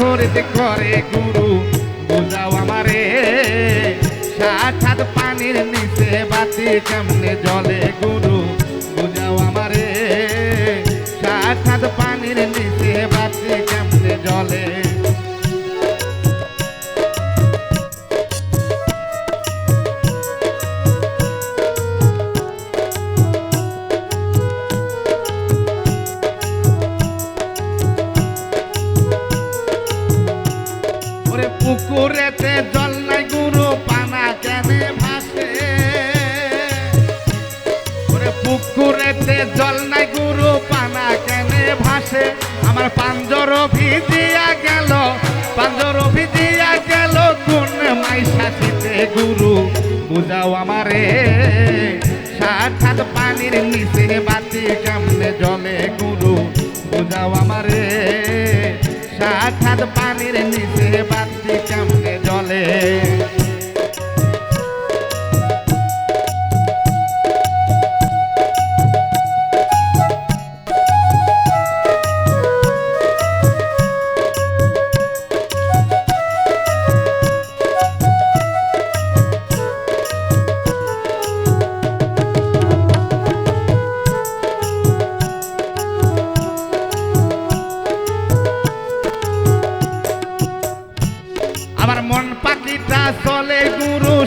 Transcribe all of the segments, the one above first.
খরিদ করে গুরু বুঝাও আমারে। সাক্ষাৎ পানির নিচে বাতি কেমনে জলে গুরু? পুকুরেতে জল নাই গুরু পানা কেনে ভাসে ওরে পুকুরেতে জল নাই গুরু পানা কেনে ভাসে আমার পাঞ্জর ভিজিয়া গেল, পাঞ্জর ভিজিয়া গেল কোন মাইশা শীতে গুরু, বুঝাও আমারে। সাক্ষাৎ পানির নিচে বাতি কেমনে জলে গুরু, বুঝাও আমারে। সাক্ষাৎ পানির নিচে বাতি Yeah.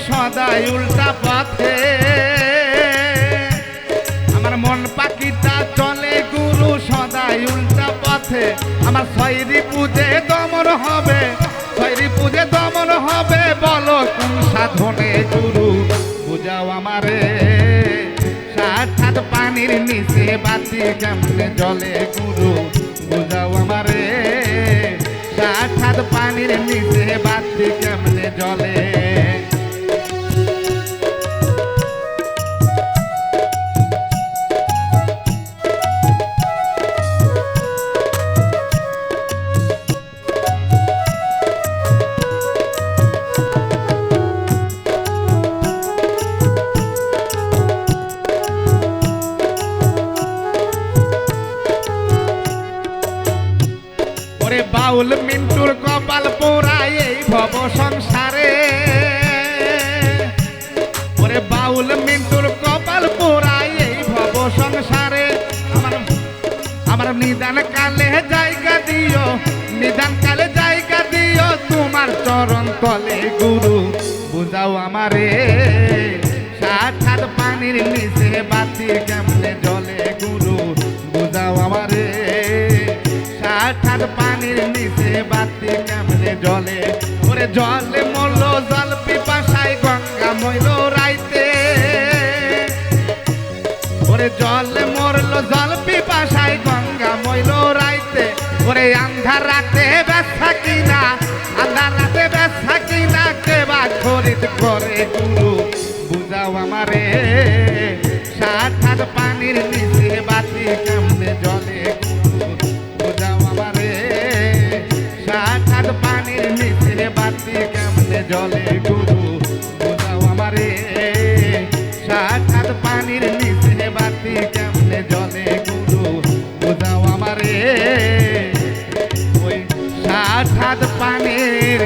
সদাই উল্টা পথে। আমার মন পাখিটা চলে, গুরু সদাই উল্টা পথে। আমার শৈরি পুজে দমন হবে শৈরি পুজে দমন হবে, বলো কোন সাধনে গুরু, বুঝাও আমারে। সাক্ষাৎ পানির নিচে বাতি কেমনে জলে গুরু, বুঝাও আমারে। সাক্ষাৎ পানির নিচে বাউল মিন্টুর কপাল পোড়ায় এই ভব সংসারে। ওরে বাউল মিন্টুর কপাল পোড়ায় এই ভব সংসারে। আমার আমার নিদান কালে জায়গা দিও, নিদান কালে জায়গা দিও, তোমার চরণ তলে গুরু, বুঝাও আমারে। সাক্ষাৎ পানির নিচে বাতি কেমনে জলে গুরু? সাক্ষাৎ পানির নিচে বাতি কেমনে জলে। ওরে জলে মরল জল পিপাসায় গঙ্গা মইল রাইতে। ওরে জল মরল, জল পিপাসায় গঙ্গা মইল রাইতে। ওরে আন্ধার রাতে ব্যথা কিনা আন্ধার রাতে ব্যথা কিনা কেবা খরিদ করে বুঝাও আমারে। সাক্ষাৎ পানির নিচে বাতি কেমনে গুরু বোঝাও আমারে। সাত হাত পানির নিচে বাতি কেমনে জলে গুরু? বোঝাও আমারে। ওই সাত হাত পানির